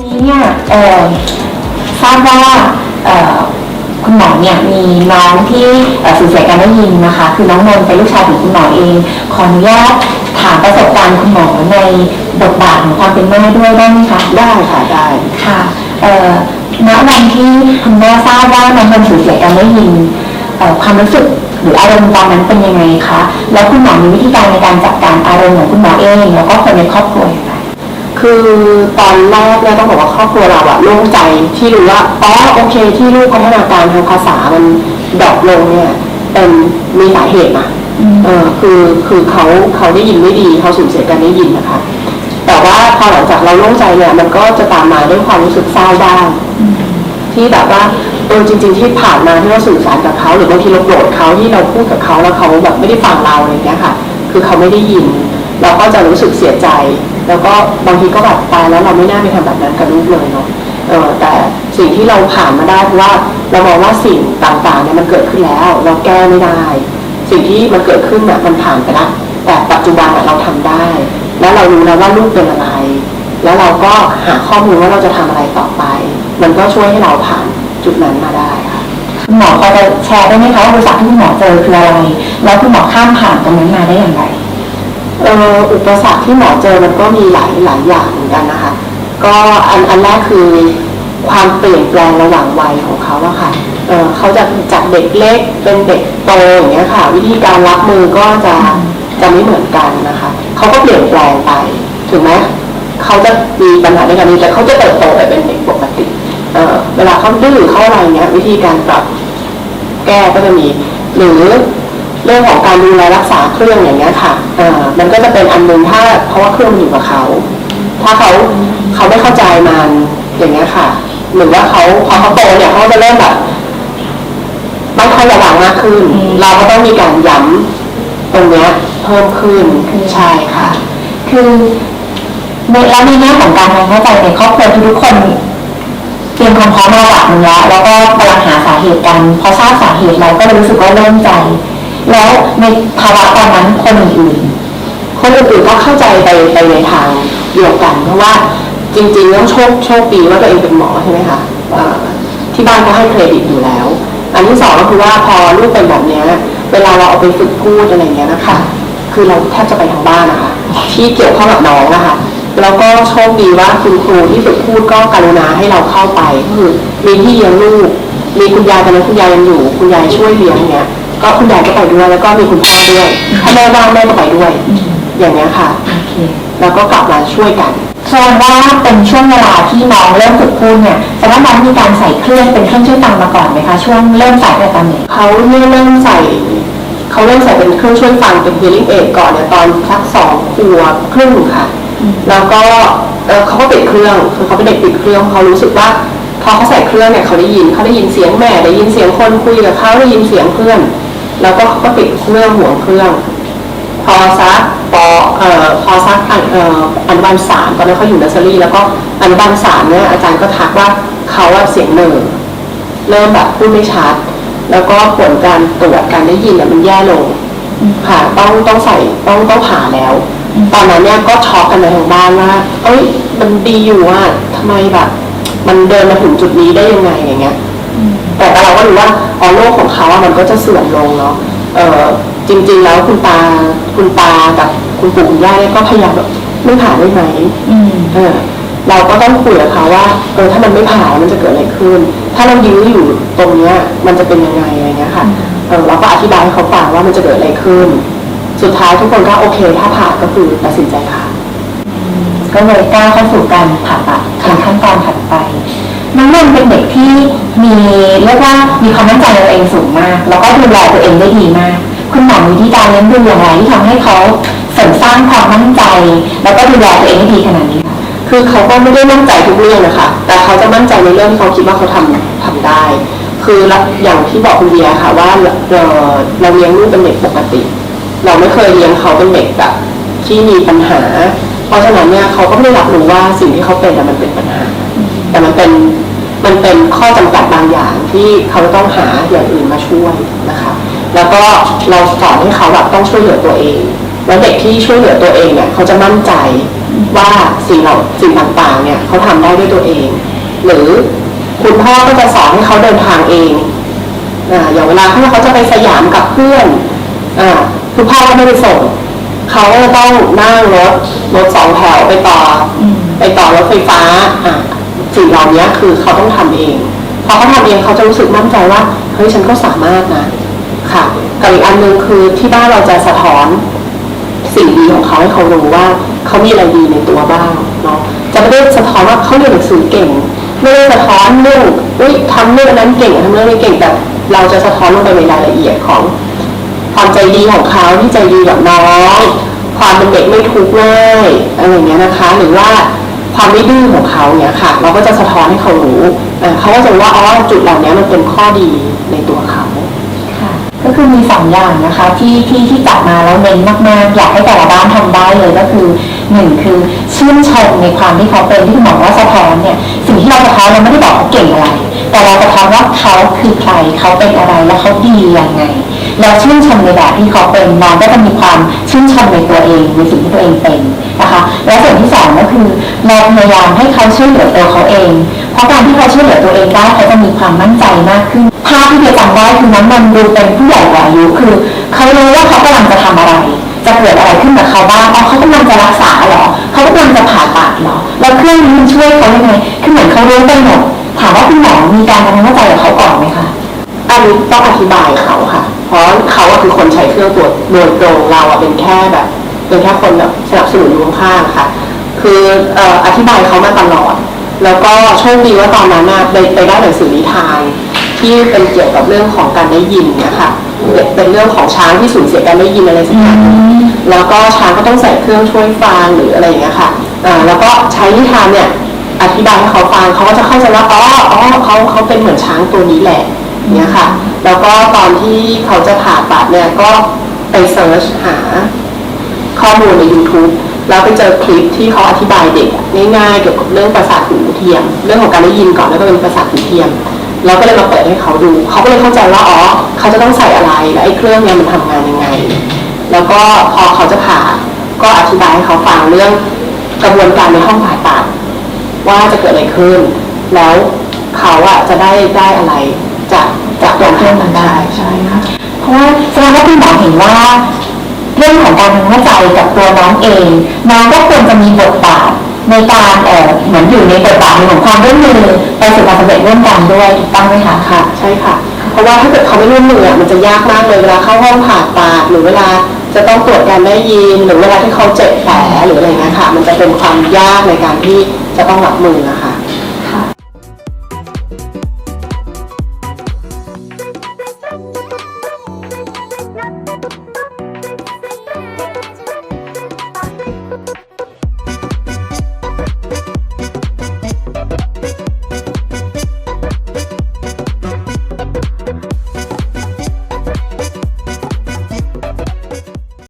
นี้เนี่ยทราบว่าคุณหมอเนี่ยมีน้องที่สูญเสียการได้ยินนะคะ คือน้องนนท์เป็นลูกชายของคุณหมอเอง ขออนุญาตถามประสบการณ์คุณหมอในบทบาทของความเป็นแม่ด้วยได้ไหมคะได้ค่ะได้ค่ะเอ่อณวันที่คุณแม่ทราบว่าน้องนนท์สูญเสียการได้ยินความรู้สึกหรืออารมณ์ตอนนั้นเป็นยังไงคะ แล้วคุณหมอมีวิธีการในการจัดการอารมณ์ของคุณหมอเอง แล้วก็คนในครอบครัวอย่าง คือตอนแรกเนี่ยต้องบอกว่าครอบครัวเราอะโล่งใจที่รู้ว่าอ๋อโอเค ที่ลูกพัฒนาการทางภาษามันดรอปลงเนี่ยเป็นมีสาเหตุนะอืมเออคือคือเขาเขาได้ยินไม่ดีเขาสูญเสียการได้ยินนะคะ แต่ว่าพอหลังจากเราโล่งใจเนี่ยมันก็จะตามมาด้วยความรู้สึกเศร้าบ้างที่แบบว่าเออจริง ๆที่ผ่านมาที่เราสื่อสารกับเขาหรือบางทีเราโกรธเขาที่เราพูดกับเขาแล้วเขาแบบไม่ได้ฟังเราอะไรอย่างเงี้ยค่ะ คือเขาไม่ได้ยิน เราก็จะรู้สึกเสียใจ แล้วก็บางทีก็แบบตายแล้วเราไม่น่าไปทำแบบนั้นกับลูกเลยเนาะเออแต่สิ่งที่เราผ่านมาได้เพราะว่าเรามองว่าสิ่งต่างๆเนี่ยมันเกิดขึ้นแล้ว เราแก้ไม่ได้ สิ่งที่มันเกิดขึ้นเนี่ยมันผ่านไปแล้วแต่ปัจจุบันเราทำได้ แล้วเรารู้แล้วว่าลูกเป็นอะไร แล้วเราก็หาข้อมูลว่าเราจะทำอะไรต่อไป มันก็ช่วยให้เราผ่านจุดนั้นมาได้ค่ะหมอพอจะแชร์ได้ไหมคะว่าอุปสรรคที่คุณหมอเจอคืออะไร แล้วคุณหมอข้ามผ่านตรงนั้นมาได้อย่างไร อุปสรรคที่หมอเจอมันก็มีหลายหลายอย่างเหมือนกันนะคะ ก็อันอันแรกคือความเปลี่ยนแปลงระหว่างวัยของเขาอะค่ะเออเขาจะจากเด็กเล็กเป็นเด็กโตอย่างเงี้ยค่ะ วิธีการรับมือก็จะจะไม่เหมือนกันนะคะเขาก็เปลี่ยนแปลงไปถึงแม้เขาจะมีปัญหาในการนี้แต่เขาจะเติบโตไปเป็นเด็กปกติเออเวลาเขาดื้อเขาอะไรเงี้ยวิธีการปรับแก้ก็จะมี หรือ เรื่องของการดูแลรักษาเครื่องอย่างเงี้ยค่ะมันก็จะเป็นอันหนึงถ้าเพราะว่าเครื่องอยู่กับเขา ถ้าเขาเขาไม่เข้าใจมันอย่างเงี้ยค่ะ หรือว่าเขาพอเขาโตเนี่ยเขาจะเริ่มแบบไม่ค่อยระวังมากขึ้น เราก็ต้องมีการย้ำตรงเนี้ยเพิ่มขึ้นใช่ค่ะ คือในแล้วในแง่ของการเข้าใจในครอบครัวทุกๆคนเตรียมความพร้อมมาระดับนึงแล้วแล้วก็กำลังหาสาเหตุกันพอทราบสาเหตุแล้วก็รู้สึกว่าเริ่มใจ แล้วในภาวะตอนนั้นคนอื่นคนอื่นก็เข้าใจไปไปในทางเดียวกันเพราะว่าจริงๆต้องโชคโชคดีว่าตัวเองเป็นหมอใช่ไหมคะที่บ้านก็ให้เครดิตอยู่แล้ว อันที่สองก็คือว่าพอลูกเป็นแบบเนี้ยเวลาเราเอาไปฝึกพูดอะไรเงี้ยนะคะ คือเราแทบจะไปทางบ้านนะคะที่เกี่ยวข้องกับน้องนะคะแล้วก็โชคดีว่าคุณครูที่ฝึกพูดก็กรุณาให้เราเข้าไปก็คือมีที่เลี้ยงลูกมีคุณยายตอนนั้นคุณยายยังอยู่ คุณยายช่วยเลี้ยงเนี้ย ก็คุณยายก็ไปด้วยแล้วก็มีคุณพ่อด้วยถ้าแม่ว่างแม่ก็ไปด้วย อย่างเงี้ยค่ะๆโอเคแล้วก็กลับมาช่วยกันแสดงว่าเป็นช่วงเวลาที่น้องเริ่มฝึกพูดเนี่ยแสดงว่าน้องมีการใส่เครื่องเป็นเครื่องช่วยฟังมาก่อนไหมคะช่วงเริ่มใส่ตั้งแต่ตอนไหนเขาเนี่ยเริ่มใส่เขาเริ่มใส่เป็นเครื่องช่วยฟังเป็น hearing aid ก่อนเนี่ยตอนสักสองขวบครึ่งค่ะ แล้วก็เอ่อเขาก็ปิดเครื่องคือเขาเป็นเด็กปิดเครื่องเขารู้สึกว่าพอเขาใส่เครื่องเนี่ยเขาได้ยินเขาได้ยินเสียงแม่ได้ยินเสียงคนคุยกับเขาได้ยินเสียงเพื่อน แล้วก็เขาก็ปิดเครื่องห่วเครื่อง พอซักปอเอ่อพอซักอันเอ่ออนุบาลสามตอนนั้นเขาอยู่เนสเซอรี่ แล้วก็อนุบาลสามเนี่ยอาจารย์ก็ทักว่าเขาอะเสียงเหน่อเริ่มแบบพูดไม่ชัด แล้วก็ผลการตรวจการได้ยินเนี่ยมันแย่ลงค่ะต้องต้องใส่ต้องต้องผ่าแล้ว ตอนนั้นเนี่ยก็ช็อกกันในทางบ้านว่าเอ้ยมันดีอยู่อะทำไมแบบ มันเดินมาถึงจุดนี้ได้ยังไงอย่างเงี้ย แต่เราก็รู้ว่าอ๋อโรคของเขาอะมันก็จะเสื่อมลงเนาะเออจริง ๆ แล้วคุณตาคุณตากับคุณปู่คุณย่าเนี่ยก็พยายามแบบไม่ผ่าได้ไหมอืมเออเราก็ต้องคุยกับเขาว่าเออถ้ามันไม่ผ่ามันจะเกิดอะไรขึ้น ถ้าเรายื้ออยู่ตรงเนี้ยมันจะเป็นยังไงอะไรเงี้ยค่ะเออเราก็อธิบายให้เขาฟังว่ามันจะเกิดอะไรขึ้น สุดท้ายทุกคนก็โอเค ถ้าผ่าก็คือตัดสินใจผ่าก็เลยก้าวเข้าสู่การผ่าตัดเป็นขั้นตอนถัดไป น้องนนเป็นเด็กที่มีเรียกว่ามีความมั่นใจในตัวเองสูงมาก แล้วก็ดูแลตัวเองได้ดีมาก คุณหมอมีวิธีการเลี้ยงดูอย่างไรที่ทำให้เขาเสริมสร้างความมั่นใจ แล้วก็ดูแลตัวเองได้ดีขนาดนี้คือเขาก็ไม่ได้มั่นใจทุกเรื่องนะคะ แต่เขาจะมั่นใจในเรื่องที่เขาคิดว่าเขาทำทำได้ คืออย่างที่บอกคุณเดียค่ะว่าเอ่อเราเลี้ยงลูกเป็นเด็กปกติ เราไม่เคยเลี้ยงเขาเป็นเด็กแบบที่มีปัญหา เพราะฉะนั้นเนี่ยเขาก็ไม่ได้รับรู้ว่าสิ่งที่เขาเป็นน่ะมันเป็นปัญ แต่มันเป็นมันเป็นข้อจำกัดบางอย่างที่เขาต้องหาอย่างอื่นมาช่วยนะคะ แล้วก็เราสอนให้เขาแบบต้องช่วยเหลือตัวเอง แล้วเด็กที่ช่วยเหลือตัวเองเนี่ยเขาจะมั่นใจว่าสิ่งเราสิ่งต่างๆเนี่ยเขาทำได้ด้วยตัวเอง หรือคุณพ่อก็จะสอนให้เขาเดินทางเองอ่าอย่างเวลาที่เขาจะไปสยามกับเพื่อนอ่าคุณพ่อก็ไม่ไปส่งเขาก็ต้องนั่งรถรถสองแถวไปต่อ ไปต่อรถไฟฟ้าอะ สิ่งเหล่านี้คือเขาต้องทำเอง พอเขาทำเองเขาจะรู้สึกมั่นใจว่าเฮ้ยฉันก็สามารถนะ ค่ะกับอีกอันหนึ่งคือที่บ้านเราจะสะท้อนสิ่งดีของเขาให้เขารู้ว่าเขามีอะไรดีในตัวบ้างเนาะจะไม่ได้สะท้อนว่าเขาเรียนหนังสือเก่งไม่ได้สะท้อนเรื่องอุ้ยทำเรื่องนั้นเก่งทำเรื่องนี้เก่งแต่เราจะสะท้อนลงไปในรายละเอียดของความใจดีของเขาที่ใจดีกับน้องความเป็นเด็กไม่ทุกข์ง่ายอะไรอย่างเงี้ยนะคะ หรือว่า ความไม่ดื้อของเขาเนี่ยค่ะ เราก็จะสะท้อนให้เขารู้เอ่อเขาก็จะรู้ว่าอ๋อจุดเหล่านี้มันเป็นข้อดีในตัวเขาค่ะก็คือมีสองอย่างนะคะที่ที่ที่จัดมาแล้วเน้นมากๆอยากให้แต่ละบ้านทำได้เลยก็คือหนึ่งคือชื่นชมในความที่เขาเป็นที่คุณหมอว่าสะท้อนเนี่ยสิ่งที่เราสะท้อนเราไม่ได้บอกเขาเก่งอะไร แต่เราสะท้อนว่าเขาคือใครเขาเป็นอะไรแล้วเขาดียังไง แล้วชื่นชมในแบบที่เขาเป็นน้องก็จะมีความชื่นชมในตัวเองในสิ่งที่ตัวเองเป็นนะคะและส่วนที่สองก็คือเราพยายามให้เขาช่วยเหลือตัวเขาเอง เพราะการที่เขาช่วยเหลือตัวเองได้เขาจะมีความมั่นใจมากขึ้นภาพที่เดียจำได้คือนั้นมันดูเป็นผู้ใหญ่กว่าอายุคือเขารู้ว่าเขากำลังจะทำอะไร จะเกิดอะไรขึ้นกับเขาบ้างอ๋อเขากำลังจะรักษาเหรอเขากำลังจะผ่าตัดเหรอแล้วเครื่องนี้มันช่วยเขายังไงคือเหมือนเขารู้ไปหมดถามว่าคุณหมอมีการทำความเข้าใจกับเขาก่อนไหมคะอันนี้ต้องอธิบายเขาค่ะ เพราะเขาอะคือคนใช้เครื่องตรวจโดยตรงเราอะเป็นแค่แบบเป็นแค่คนแบบสนับสนุนอยู่ข้างๆค่ะ คือเอ่ออธิบายเขามาตลอด แล้วก็โชคดีว่าตอนนั้นน่ะไปไปได้หนังสือนิทาน ที่เป็นเกี่ยวกับเรื่องของการได้ยินเนี่ยค่ะเป็นเป็นเรื่องของช้างที่สูญเสียการได้ยินอะไรสักอย่างหนึ่งแล้วก็ช้างก็ต้องใส่เครื่องช่วยฟังหรืออะไรอย่างเงี้ยค่ะอ่าแล้วก็ใช้นิทานเนี่ยอธิบายให้เขาฟังเขาก็จะเข้าใจว่าอ๋ออ๋อเขาเขาเป็นเหมือนช้างตัวนี้แหละ เนี่ยค่ะ แล้วก็ตอนที่เขาจะผ่าตัดเนี่ยก็ไปเซิร์ชหาข้อมูลใน YouTube แล้วไปเจอคลิปที่เขาอธิบายเด็กง่ายๆเกี่ยวกับเรื่องประสาทหูเทียม เรื่องของการได้ยินก่อนแล้วก็เป็นประสาทหูเทียมแล้วก็เลยมาเปิดให้เขาดู เขาก็เลยเข้าใจว่าอ๋อเขาจะต้องใส่อะไรและไอ้เครื่องเนี่ยมันทำงานยังไง แล้วก็พอเขาจะผ่าก็อธิบายให้เขาฟังเรื่องกระบวนการในห้องผ่าตัดว่าจะเกิดอะไรขึ้น แล้วเขาอะจะได้ได้อะไรจาก จากตัวเครื่องนั้นได้ใช่เพราะว่าแสดงว่าคุณหมอเห็นว่า เรื่องของการทำเข้าใจกับตัวน้องเองน้องก็ควรจะมีบทบาทในการเอ่อเหมือนอยู่ในบทบาทหนึ่งของความร่วมมือไปสู่ความสำเร็จร่วมกันด้วยถูกต้องไหมคะค่ะ ใช่ค่ะ เพราะว่าถ้าเกิดเขาไม่ร่วมมืออะมันจะยากมากเลยเวลาเข้าห้องผ่าตัดหรือเวลาจะต้องตรวจการได้ยินหรือเวลาที่เขาเจ็บแผลหรืออะไรเงี้ยค่ะ มันจะเป็นความยากในการที่จะต้องรับมือนะคะ